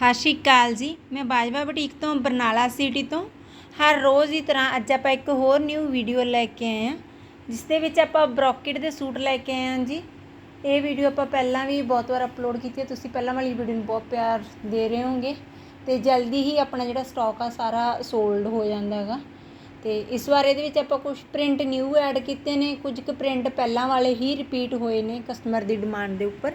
ਸਤਿ ਸ਼੍ਰੀ ਅਕਾਲ ਜੀ। ਮੈਂ ਬਾਜਵਾ ਬੁਟੀਕ ਤੋਂ, ਬਰਨਾਲਾ ਸਿਟੀ ਤੋਂ। ਹਰ ਰੋਜ਼ ਦੀ ਤਰ੍ਹਾਂ ਅੱਜ ਆਪਾਂ ਇੱਕ ਹੋਰ ਨਿਊ ਵੀਡੀਓ ਲੈ ਕੇ ਆਏ ਹਾਂ, ਜਿਸ ਦੇ ਵਿੱਚ ਆਪਾਂ ਬ੍ਰੋਕਟ ਦੇ ਸੂਟ ਲੈ ਕੇ ਆਏ ਹਾਂ ਜੀ। ਇਹ ਵੀਡੀਓ ਆਪਾਂ ਪਹਿਲਾਂ ਵੀ ਬਹੁਤ ਵਾਰ ਅਪਲੋਡ ਕੀਤੀ ਹੈ। ਤੁਸੀਂ ਪਹਿਲਾਂ ਵਾਲੀ ਵੀਡੀਓ ਨੂੰ ਬਹੁਤ ਪਿਆਰ ਦੇ ਰਹੇ ਹੋਗੇ ਤੇ ਜਲਦੀ ਹੀ ਆਪਣਾ ਜਿਹੜਾ ਸਟਾਕ ਆ, ਸਾਰਾ ਸੋਲਡ ਹੋ ਜਾਂਦਾ ਹੈਗਾ। ਤੇ ਇਸ ਵਾਰ ਇਹਦੇ ਵਿੱਚ ਆਪਾਂ ਕੁਝ ਪ੍ਰਿੰਟ ਨਿਊ ਐਡ ਕੀਤੇ ਨੇ। ਕੁਝ ਕੁ ਪ੍ਰਿੰਟ ਪਹਿਲਾਂ ਵਾਲੇ ਹੀ ਰਿਪੀਟ ਹੋਏ ਨੇ ਕਸਟਮਰ ਦੀ ਡਿਮਾਂਡ ਦੇ ਉੱਪਰ।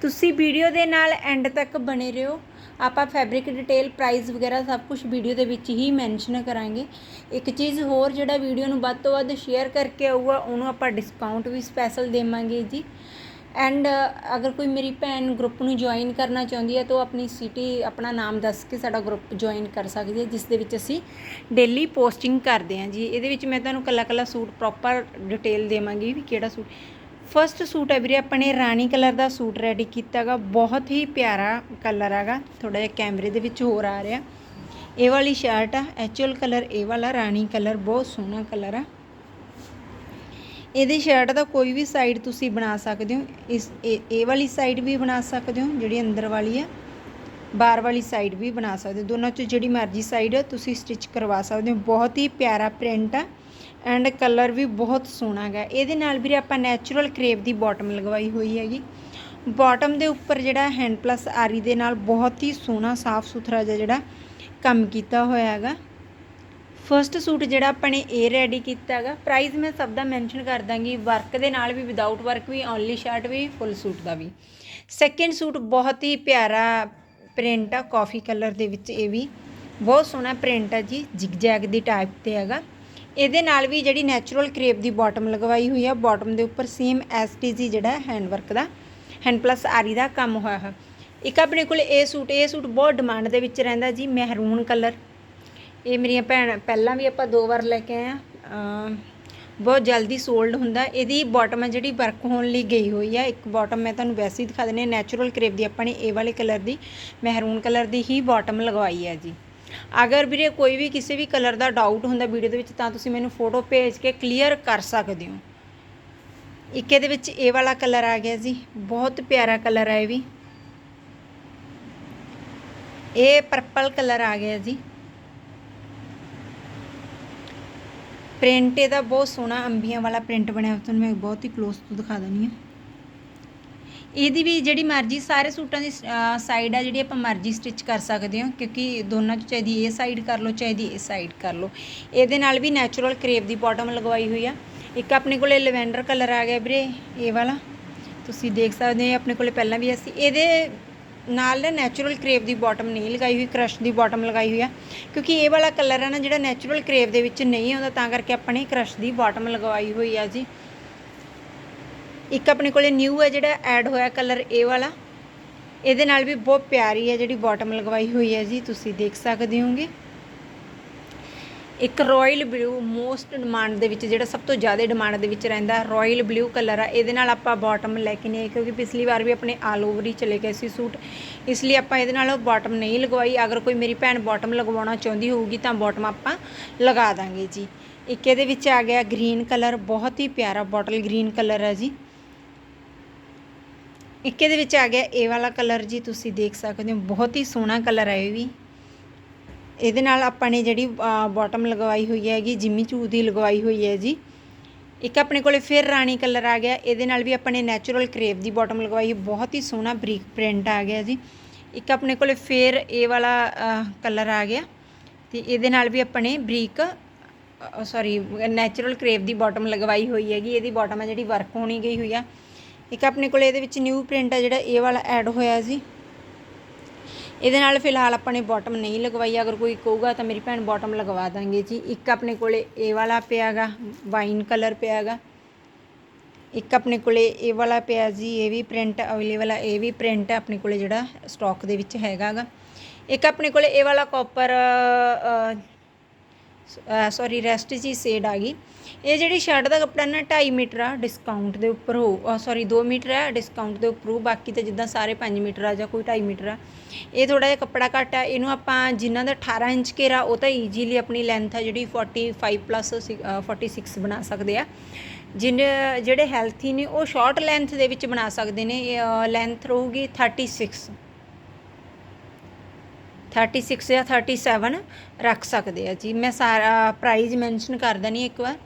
ਤੁਸੀਂ ਵੀਡੀਓ ਦੇ ਨਾਲ ਐਂਡ ਤੱਕ ਬਣੇ ਰਹੋ। ਆਪਾਂ ਫੈਬਰਿਕ ਡਿਟੇਲ ਪ੍ਰਾਈਸ ਵਗੈਰਾ ਸਭ ਕੁਝ ਵੀਡੀਓ ਦੇ ਵਿੱਚ ਹੀ ਮੈਂਸ਼ਨ ਕਰਾਂਗੇ। ਇੱਕ ਚੀਜ਼ ਹੋਰ ਜਿਹੜਾ ਵੀਡੀਓ ਨੂੰ ਵੱਧ ਤੋਂ ਵੱਧ ਸ਼ੇਅਰ ਕਰਕੇ ਆਊਗਾ, ਉਹਨੂੰ ਆਪਾਂ ਡਿਸਕਾਊਂਟ ਵੀ ਸਪੈਸ਼ਲ ਦੇਵਾਂਗੇ ਜੀ। ਐਂਡ ਅਗਰ ਕੋਈ ਮੇਰੀ ਭੈਣ ਗਰੁੱਪ ਨੂੰ ਜੁਆਇਨ ਕਰਨਾ ਚਾਹੁੰਦੀ ਹੈ, ਤਾਂ ਉਹ ਆਪਣੀ ਸਿਟੀ ਆਪਣਾ ਨਾਮ ਦੱਸ ਕੇ ਸਾਡਾ ਗਰੁੱਪ ਜੁਆਇਨ ਕਰ ਸਕਦੀ ਹੈ, ਜਿਸ ਦੇ ਵਿੱਚ ਅਸੀਂ ਡੇਲੀ ਪੋਸਟਿੰਗ ਕਰਦੇ ਹਾਂ ਜੀ। ਇਹਦੇ ਵਿੱਚ ਮੈਂ ਤੁਹਾਨੂੰ ਕੱਲਾ ਕੱਲਾ ਸੂਟ ਪ੍ਰੋਪਰ ਡਿਟੇਲ ਦੇਵਾਂਗੀ ਵੀ ਕਿਹੜਾ ਸੂਟ ਫਰਸਟ ਸੂਟ ਹੈ ਵੀਰੇ, ਆਪਣੇ ਰਾਣੀ ਕਲਰ ਦਾ ਸੂਟ ਰੈਡੀ ਕੀਤਾਗਾ ਬਹੁਤ ਹੀ ਪਿਆਰਾ ਕਲਰ ਹੈਗਾ। ਥੋੜਾ ਜਿਹਾ ਕੈਮਰੇ ਦੇ ਵਿੱਚ ਹੋਰ ਆ ਰਿਹਾ। ਇਹ ਵਾਲੀ ਸ਼ਰਟ ਆ ਐਕਚੁਅਲ ਕਲਰ ਇਹ ਵਾਲਾ, ਰਾਣੀ ਕਲਰ, ਬਹੁਤ ਸੋਹਣਾ ਕਲਰ ਆ। ਇਹਦੀ ਸ਼ਰਟ ਦਾ ਕੋਈ ਵੀ ਸਾਈਡ ਤੁਸੀਂ ਬਣਾ ਸਕਦੇ ਹੋ। ਇਸ, ਇਹ ਇਹ ਵਾਲੀ ਸਾਈਡ ਵੀ ਬਣਾ ਸਕਦੇ ਹੋ, ਜਿਹੜੀ ਅੰਦਰ ਵਾਲੀ ਆ। ਬਾਹਰ ਵਾਲੀ ਸਾਈਡ ਵੀ ਬਣਾ ਸਕਦੇ ਹੋ। ਦੋਨਾਂ ਚੋਂ ਜਿਹੜੀ ਮਰਜ਼ੀ ਸਾਈਡ ਤੁਸੀਂ ਸਟਿਚ ਕਰਵਾ ਸਕਦੇ ਹੋ। ਬਹੁਤ ਹੀ ਪਿਆਰਾ ਪ੍ਰਿੰਟ ਆ। ਐਂਡ ਕਲਰ ਵੀ ਬਹੁਤ ਸੋਹਣਾ ਹੈਗਾ। ਇਹਦੇ ਨਾਲ ਵੀਰੇ ਆਪਾਂ ਨੈਚੁਰਲ ਕਰੇਪ ਦੀ ਬਾਟਮ ਲਗਵਾਈ ਹੋਈ ਹੈਗੀ। ਬਾਟਮ ਦੇ ਉੱਪਰ ਜਿਹੜਾ ਹੈਂਡ ਪਲੱਸ ਆਰੀ ਦੇ ਨਾਲ ਬਹੁਤ ਹੀ ਸੋਹਣਾ, ਸਾਫ਼ ਸੁਥਰਾ ਜਿਹਾ ਜਿਹੜਾ ਕੰਮ ਕੀਤਾ ਹੋਇਆ ਹੈਗਾ। ਫਰਸਟ ਸੂਟ ਜਿਹੜਾ ਆਪਾਂ ਨੇ ਇਹ ਰੈਡੀ ਕੀਤਾ ਹੈਗਾ। ਪ੍ਰਾਈਸ ਮੈਂ ਸਭ ਦਾ ਮੈਂਸ਼ਨ ਕਰ ਦਾਂਗੀ। ਵਰਕ ਦੇ ਨਾਲ ਵੀ ਵਿਦਆਊਟ ਵਰਕ ਵੀ ਓਨਲੀ ਸ਼ਰਟ ਵੀ ਫੁੱਲ ਸੂਟ ਦਾ ਵੀ। ਸੈਕਿੰਡ ਸੂਟ ਬਹੁਤ ਹੀ ਪਿਆਰਾ ਪ੍ਰਿੰਟ ਆ ਕਾਫੀ ਕਲਰ ਦੇ ਵਿੱਚ ਇਹ ਵੀ। ਬਹੁਤ ਸੋਹਣਾ ਪ੍ਰਿੰਟ ਆ ਜੀ ਜਿਗਜੈਗ ਦੀ ਟਾਈਪ ਤੇ ਹੈਗਾ। ਇਹਦੇ ਨਾਲ ਵੀ ਜਿਹੜੀ ਨੈਚੁਰਲ ਕਰੇਪ ਦੀ ਬਾਟਮ ਲਗਵਾਈ ਹੋਈ ਆ ਬਾਟਮ ਦੇ ਉੱਪਰ ਸੇਮ ਐਸਟੀਜੀ ਜਿਹੜਾ ਹੈਂਡ ਵਰਕ ਦਾ ਹੈਂਡ ਪਲੱਸ ਆਰੀ ਦਾ ਕੰਮ ਹੋਇਆ ਹੈ ਇੱਕ ਆਪਣੇ ਕੋਲ ਇਹ ਸੂਟ ਇਹ ਸੂਟ ਬਹੁਤ ਡਿਮਾਂਡ ਦੇ ਵਿੱਚ ਰਹਿੰਦਾ ਜੀ ਮਹਿਰੂਨ ਕਲਰ ਇਹ ਮੇਰੀਆਂ ਭੈਣ, ਪਹਿਲਾਂ ਵੀ ਆਪਾਂ ਦੋ ਵਾਰ ਲੈ ਕੇ ਆਏ ਆ। ਬਹੁਤ ਜਲਦੀ ਸੋਲਡ ਹੁੰਦਾ। ਇਹਦੀ ਬਾਟਮ ਹੈ ਜਿਹੜੀ ਵਰਕ ਹੋਣ ਲਈ ਗਈ ਹੋਈ ਆ। ਇੱਕ ਬਾਟਮ ਮੈਂ ਤੁਹਾਨੂੰ ਵੈਸੇ ਹੀ ਦਿਖਾ ਦਿੰਦੀ ਹਾਂ ਨੈਚੁਰਲ ਕਰੇਪ ਦੀ ਆਪਾਂ ਨੇ ਇਹ ਵਾਲੇ ਕਲਰ ਦੀ ਮਹਿਰੂਨ ਕਲਰ ਦੀ ਹੀ ਬਾਟਮ ਲਗਵਾਈ ਹੈ ਜੀ। ਅਗਰ ਵੀਰੇ ਕੋਈ ਵੀ ਕਿਸੇ ਵੀ ਕਲਰ ਦਾ ਡਾਊਟ ਹੁੰਦਾ ਵੀਡੀਓ ਦੇ ਵਿੱਚ, ਤਾਂ ਤੁਸੀਂ ਮੈਨੂੰ ਫੋਟੋ ਭੇਜ ਕੇ ਕਲੀਅਰ ਕਰ ਸਕਦੇ ਹੋ। ਇੱਕ ਇਹਦੇ ਵਿੱਚ ਇਹ ਵਾਲਾ ਕਲਰ ਆ ਗਿਆ ਜੀ। ਬਹੁਤ ਪਿਆਰਾ ਕਲਰ ਹੈ ਇਹ ਵੀ। ਇਹ ਪਰਪਲ ਕਲਰ ਆ ਗਿਆ ਜੀ। ਪ੍ਰਿੰਟ ਇਹਦਾ ਬਹੁਤ ਸੋਹਣਾ ਅੰਬੀਆਂ ਵਾਲਾ ਪ੍ਰਿੰਟ ਬਣਿਆ ਹੋਇਆ। ਤੁਹਾਨੂੰ ਮੈਂ ਬਹੁਤ ਹੀ ক্লোਜ਼ ਤੋਂ ਦਿਖਾ ਦਿੰਦੀ ਹਾਂ। ਇਹਦੀ ਵੀ ਜਿਹੜੀ ਮਰਜ਼ੀ, ਸਾਰੇ ਸੂਟਾਂ ਦੀ ਸਾਈਡ ਆ ਜਿਹੜੀ ਆਪਾਂ ਮਰਜ਼ੀ ਸਟਿਚ ਕਰ ਸਕਦੇ ਹਾਂ, ਕਿਉਂਕਿ ਦੋਨਾਂ ਚ ਚਾਹੀਦੀ ਇਹ ਸਾਈਡ ਕਰ ਲਓ ਚਾਹੀਦੀ ਇਹ ਸਾਈਡ ਕਰ ਲਓ। ਇਹਦੇ ਨਾਲ ਵੀ ਨੈਚੁਰਲ ਕਰੇਪ ਦੀ ਬਾਟਮ ਲਗਵਾਈ ਹੋਈ ਆ। ਇੱਕ ਆਪਣੇ ਕੋਲੇ ਲਵੈਂਡਰ ਕਲਰ ਆ ਗਿਆ ਵੀਰੇ, ਇਹ ਵਾਲਾ। ਤੁਸੀਂ ਦੇਖ ਸਕਦੇ ਹੋ ਆਪਣੇ ਕੋਲੇ ਪਹਿਲਾਂ ਵੀ ਅਸੀਂ ਇਹਦੇ ਨਾਲ ਨੈਚੁਰਲ ਕਰੇਪ ਦੀ ਬਾਟਮ ਨਹੀਂ ਲਗਾਈ ਹੋਈ ਕ੍ਰਸ਼ ਦੀ ਬਾਟਮ ਲਗਾਈ ਹੋਈ ਆ। ਕਿਉਂਕਿ ਇਹ ਵਾਲਾ ਕਲਰ ਹੈ ਨਾ, ਜਿਹੜਾ ਨੈਚੁਰਲ ਕਰੇਪ ਦੇ ਵਿੱਚ ਨਹੀਂ ਆਉਂਦਾ, ਤਾਂ ਕਰਕੇ ਆਪਾਂ ਨੇ ਕ੍ਰਸ਼ ਦੀ ਬਾਟਮ ਲਗਵਾਈ ਹੋਈ ਆ ਜੀ। ਇੱਕ ਆਪਣੇ ਕੋਲੇ ਨਿਊ ਹੈ ਜਿਹੜਾ ਐਡ ਹੋਇਆ ਕਲਰ ਇਹ ਵਾਲਾ। ਇਹਦੇ ਨਾਲ ਵੀ ਬਹੁਤ ਪਿਆਰੀ ਹੈ ਜਿਹੜੀ ਬਾਟਮ ਲਗਵਾਈ ਹੋਈ ਹੈ ਜੀ, ਤੁਸੀਂ ਦੇਖ ਸਕਦੇ ਹੋਗੇ। ਇੱਕ ਰਾਇਲ ਬਲੂ ਮੋਸਟ ਡਿਮਾਂਡ ਦੇ ਵਿੱਚ, ਜਿਹੜਾ ਸਭ ਤੋਂ ਜ਼ਿਆਦਾ ਡਿਮਾਂਡ ਦੇ ਵਿੱਚ ਰਹਿੰਦਾ ਰਾਇਲ ਬਲੂ ਕਲਰ ਆ, ਇਹਦੇ ਨਾਲ ਆਪਾਂ ਬਾਟਮ ਲੈ ਕੇ ਨਹੀਂ ਕਿਉਂਕਿ ਪਿਛਲੀ ਵਾਰ ਵੀ ਆਪਣੇ ਆਲ ਓਵਰ ਹੀ ਚਲੇ ਗਏ ਸੀ ਸੂਟ ਇਸ ਲਈ ਆਪਾਂ ਇਹਦੇ ਨਾਲ ਬਾਟਮ ਨਹੀਂ ਲਗਵਾਈ। ਅਗਰ ਕੋਈ ਮੇਰੀ ਭੈਣ ਬਾਟਮ ਲਗਵਾਉਣਾ ਚਾਹੁੰਦੀ ਹੋਊਗੀ, ਤਾਂ ਬਾਟਮ ਆਪਾਂ ਲਗਾ ਦਾਂਗੇ ਜੀ। ਇੱਕ ਇਹਦੇ ਵਿੱਚ ਆ ਗਿਆ ਗ੍ਰੀਨ ਕਲਰ ਬਹੁਤ ਹੀ ਪਿਆਰਾ ਬੋਟਲ ਗ੍ਰੀਨ ਕਲਰ ਹੈ ਜੀ। ਇੱਕ ਇਹਦੇ ਵਿੱਚ ਆ ਗਿਆ ਇਹ ਵਾਲਾ ਕਲਰ ਜੀ ਤੁਸੀਂ ਦੇਖ ਸਕਦੇ ਹੋ, ਬਹੁਤ ਹੀ ਸੋਹਣਾ ਕਲਰ ਹੈ ਇਹ ਵੀ। ਇਹਦੇ ਨਾਲ ਆਪਾਂ ਨੇ ਜਿਹੜੀ ਬਾਟਮ ਲਗਵਾਈ ਹੋਈ ਹੈਗੀ, ਜਿੰਮੀ ਚੂ ਦੀ ਲਗਵਾਈ ਹੋਈ ਹੈ ਜੀ। ਇੱਕ ਆਪਣੇ ਕੋਲੇ ਫਿਰ ਰਾਣੀ ਕਲਰ ਆ ਗਿਆ। ਇਹਦੇ ਨਾਲ ਵੀ ਆਪਾਂ ਨੇ ਨੈਚੁਰਲ ਕਰੇਪ ਦੀ ਬਾਟਮ ਲਗਵਾਈ ਹੈ। ਬਹੁਤ ਹੀ ਸੋਹਣਾ ਬਰੀਕ ਪ੍ਰਿੰਟ ਆ ਗਿਆ ਜੀ। ਇੱਕ ਆਪਣੇ ਕੋਲੇ ਫਿਰ ਇਹ ਵਾਲਾ ਕਲਰ ਆ ਗਿਆ। ਤੇ ਇਹਦੇ ਨਾਲ ਵੀ ਆਪਣੇ ਬਰੀਕ ਸੌਰੀ ਨੈਚੁਰਲ ਕਰੇਪ ਦੀ ਬਾਟਮ ਲਗਵਾਈ ਹੋਈ ਹੈਗੀ। ਇਹਦੀ ਬਾਟਮ ਹੈ ਜਿਹੜੀ ਵਰਕ ਹੋਣੀ ਗਈ ਹੋਈ ਆ। ਇੱਕ ਆਪਣੇ ਕੋਲ ਇਹਦੇ ਵਿੱਚ ਨਿਊ ਪ੍ਰਿੰਟ ਆ ਜਿਹੜਾ, ਇਹ ਵਾਲਾ ਐਡ ਹੋਇਆ ਜੀ ਇਹਦੇ ਨਾਲ ਫਿਲਹਾਲ ਆਪਾਂ ਨੇ ਬਾਟਮ ਨਹੀਂ ਲਗਵਾਈ। ਅਗਰ ਕੋਈ ਕਹੂਗਾ ਤਾਂ ਮੇਰੀ ਭੈਣ ਬਾਟਮ ਲਗਵਾ ਦਾਂਗੇ ਜੀ। ਇੱਕ ਆਪਣੇ ਕੋਲੇ ਇਹ ਵਾਲਾ ਪਿਆਗਾ ਵਾਈਨ ਕਲਰ ਪਿਆਗਾ। ਇੱਕ ਆਪਣੇ ਕੋਲੇ ਇਹ ਵਾਲਾ ਪਿਆ ਜੀ, ਇਹ ਵੀ ਪ੍ਰਿੰਟ ਅਵੇਲੇਬਲ ਆ, ਇਹ ਵੀ ਪ੍ਰਿੰਟ ਆਪਣੇ ਕੋਲੇ ਜਿਹੜਾ ਸਟਾਕ ਦੇ ਵਿੱਚ ਹੈਗਾਗਾ। ਇੱਕ ਆਪਣੇ ਕੋਲੇ ਇਹ ਵਾਲਾ ਕਾਪਰ ਸੌਰੀ ਰੈਸਟ ਜੀ ਸੇਡ ਆ ਗਈ। ਇਹ ਜਿਹੜੀ ਸ਼ਰਟ ਦਾ ਕੱਪੜਾ ਨਾ 2.5 ਮੀਟਰ ਆ ਡਿਸਕਾਊਂਟ ਦੇ ਉੱਪਰ ਹੋ ਸੌਰੀ 2 ਮੀਟਰ ਹੈ ਡਿਸਕਾਊਂਟ ਦੇ ਉੱਪਰ ਹੋ, ਬਾਕੀ ਤਾਂ ਜਿੱਦਾਂ ਸਾਰੇ 5 ਮੀਟਰ ਆ ਜਾਂ ਕੋਈ 2.5 ਮੀਟਰ ਆ। ਇਹ ਥੋੜਾ ਜਿਹਾ ਕੱਪੜਾ ਘੱਟ ਆ, ਇਹਨੂੰ ਆਪਾਂ ਜਿਨ੍ਹਾਂ ਦਾ 18 ਇੰਚ ਘੇਰਾ, ਉਹ ਤਾਂ ਈਜ਼ੀਲੀ ਆਪਣੀ ਲੈਂਥ ਆ ਜਿਹੜੀ 45 ਪਲੱਸ 46 ਬਣਾ ਸਕਦੇ ਆ। ਜਿਨ, ਜਿਹੜੇ ਹੈਲਥੀ ਨੇ, ਉਹ ਸ਼ਾਰਟ ਲੈਂਥ ਦੇ ਵਿੱਚ ਬਣਾ ਸਕਦੇ ਨੇ ਲੈਂਥ ਰਹੂਗੀ 36 36 ਜਾਂ 37 ਰੱਖ ਸਕਦੇ ਆ ਜੀ। ਮੈਂ ਸਾਰਾ ਪ੍ਰਾਈਸ ਮੈਂਸ਼ਨ ਕਰ ਦਣੀ ਇੱਕ ਵਾਰ।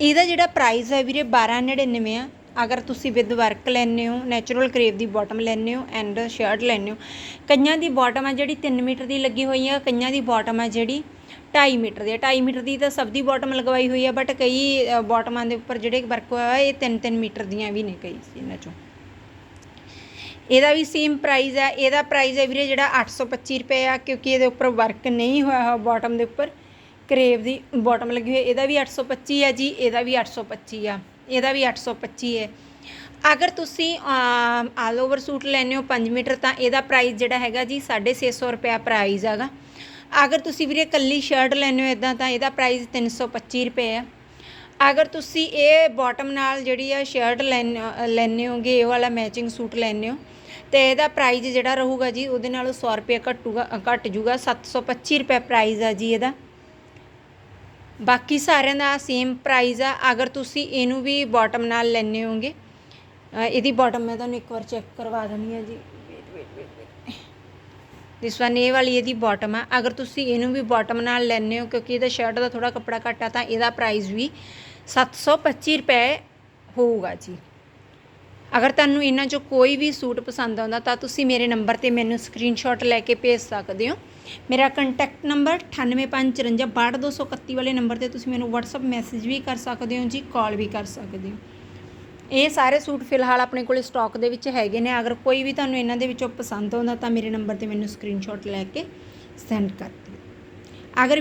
ਇਹਦਾ ਜਿਹੜਾ ਪ੍ਰਾਈਸ ਹੈ ਵੀਰੇ 1299 ਆ। ਅਗਰ ਤੁਸੀਂ ਵਿਦ ਵਰਕ ਲੈਣੇ ਹੋ ਨੈਚੁਰਲ ਕਰੇਵ ਦੀ ਬਾਟਮ ਲੈਣੇ ਹੋ ਐਂਡ ਸ਼ਰਟ ਲੈਣੇ ਹੋ, ਕਈਆਂ ਦੀ ਬਾਟਮ ਆ ਜਿਹੜੀ 3 ਮੀਟਰ ਦੀ ਲੱਗੀ ਹੋਈ ਆ, ਕਈਆਂ ਦੀ ਬਾਟਮ ਆ ਜਿਹੜੀ 2.5 ਮੀਟਰ ਦੀ ਆ। 2.5 ਮੀਟਰ ਦੀ ਤਾਂ ਸਭ ਦੀ ਬਾਟਮ ਲਗਵਾਈ ਹੋਈ ਆ ਬਟ ਕਈ ਬਾਟਮਾਂ ਦੇ ਉੱਪਰ ਜਿਹੜੇ ਵਰਕ ਹੋਇਆ ਇਹ 3-3 ਮੀਟਰ ਦੀਆਂ ਵੀ ਨੇ ਕਈ ਇਹਨਾਂ ਚੋਂ। ਇਹਦਾ ਵੀ ਸੇਮ ਪ੍ਰਾਈਸ ਹੈ, ਇਹਦਾ ਪ੍ਰਾਈਸ ਹੈ ਵੀਰੇ ਜਿਹੜਾ 825 ਰੁਪਏ ਆ, ਕਿਉਂਕਿ ਇਹਦੇ ਉੱਪਰ ਵਰਕ ਨਹੀਂ ਹੋਇਆ ਹੋਇਆ ਬਾਟਮ ਦੇ ਉੱਪਰ ਕਰੇਵ ਦੀ ਬਾਟਮ ਲੱਗੀ ਹੋਈ ਇਹਦਾ ਵੀ 825 ਹੈ ਜੀ, ਇਹਦਾ ਵੀ 825 ਆ, ਇਹਦਾ ਵੀ 825 ਹੈ। ਅਗਰ ਤੁਸੀਂ ਆਲ ਓਵਰ ਸੂਟ ਲੈਣੇ ਹੋ 5 ਮੀਟਰ, ਤਾਂ ਇਹਦਾ ਪ੍ਰਾਈਸ ਜਿਹੜਾ ਹੈਗਾ ਜੀ 650 ਰੁਪਏ ਪ੍ਰਾਈਸ ਹੈਗਾ। ਅਗਰ ਤੁਸੀਂ ਵੀਰੇ ਕੱਲੀ ਸ਼ਰਟ ਲੈਣੇ ਹੋ ਇਦਾਂ ਤਾਂ ਇਹਦਾ ਪ੍ਰਾਈਸ 325 ਰੁਪਏ ਹੈ ਅਗਰ ਤੁਸੀਂ ਇਹ ਬਾਟਮ ਨਾਲ ਜਿਹੜੀ ਆ ਸ਼ਰਟ ਲੈਣੇ ਹੋਗੇ, ਇਹ ਵਾਲਾ ਮੈਚਿੰਗ ਸੂਟ ਲੈਣੇ ਹੋ, ਤੇ ਇਹਦਾ ਪ੍ਰਾਈਸ ਜਿਹੜਾ ਰਹੂਗਾ ਜੀ, ਉਹਦੇ ਨਾਲੋਂ 100 ਰੁਪਏ ਘਟੂਗਾ ਘਟ ਜੂਗਾ 725 ਰੁਪਏ ਪ੍ਰਾਈਸ ਆ ਜੀ ਇਹਦਾ। ਬਾਕੀ ਸਾਰਿਆਂ ਦਾ ਸੇਮ ਪ੍ਰਾਈਸ ਆ, ਅਗਰ ਤੁਸੀਂ ਇਹਨੂੰ ਵੀ ਬਾਟਮ ਨਾਲ ਲੈਣੇ ਹੋਗੇ ਇਹਦੀ ਬਾਟਮ ਮੈਂ ਤੁਹਾਨੂੰ ਇੱਕ ਵਾਰ ਚੈੱਕ ਕਰਵਾ ਦਿੰਦੀ ਆ ਜੀ। ਦਿਸ ਵਨ ਇਹ ਵਾਲੀ ਇਹਦੀ ਬਾਟਮ ਆ। ਅਗਰ ਤੁਸੀਂ ਇਹਨੂੰ ਵੀ ਬਾਟਮ ਨਾਲ ਲੈਣੇ ਹੋ, ਕਿਉਂਕਿ ਇਹਦਾ ਸ਼ਰਟ ਦਾ ਥੋੜਾ ਕੱਪੜਾ ਘੱਟ ਆ, ਤਾਂ ਇਹਦਾ ਪ੍ਰਾਈਸ ਵੀ 725 ਰੁਪਏ ਹੋਊਗਾ ਜੀ। ਅਗਰ ਤੁਹਾਨੂੰ ਇਹਨਾਂ ਚੋਂ ਕੋਈ ਵੀ ਸੂਟ ਪਸੰਦ ਆਉਂਦਾ ਤਾਂ ਤੁਸੀਂ ਮੇਰੇ ਨੰਬਰ ਤੇ ਮੈਨੂੰ ਸਕਰੀਨਸ਼ਾਟ ਲੈ ਕੇ ਭੇਜ ਸਕਦੇ ਹੋ। ਮੇਰਾ ਕੰਟੈਕਟ ਨੰਬਰ 9854562231 ਵਾਲੇ ਨੰਬਰ ਤੇ ਤੁਸੀਂ ਮੈਨੂੰ WhatsApp ਮੈਸੇਜ ਵੀ ਕਰ ਸਕਦੇ ਹੋ ਜੀ ਕਾਲ ਵੀ ਕਰ ਸਕਦੇ ਹੋ। ਇਹ ਸਾਰੇ ਸੂਟ ਫਿਲਹਾਲ ਆਪਣੇ ਕੋਲੇ ਸਟਾਕ ਦੇ ਵਿੱਚ ਹੈਗੇ ਨੇ। ਅਗਰ ਕੋਈ ਵੀ ਤੁਹਾਨੂੰ ਇਹਨਾਂ ਦੇ ਵਿੱਚੋਂ ਪਸੰਦ ਆਉਂਦਾ ਤਾਂ ਮੇਰੇ ਨੰਬਰ ਤੇ ਮੈਨੂੰ ਸਕਰੀਨਸ਼ਾਟ ਲੈ ਕੇ ਸੈਂਡ ਕਰ ਦਿਓ। ਅਗਰ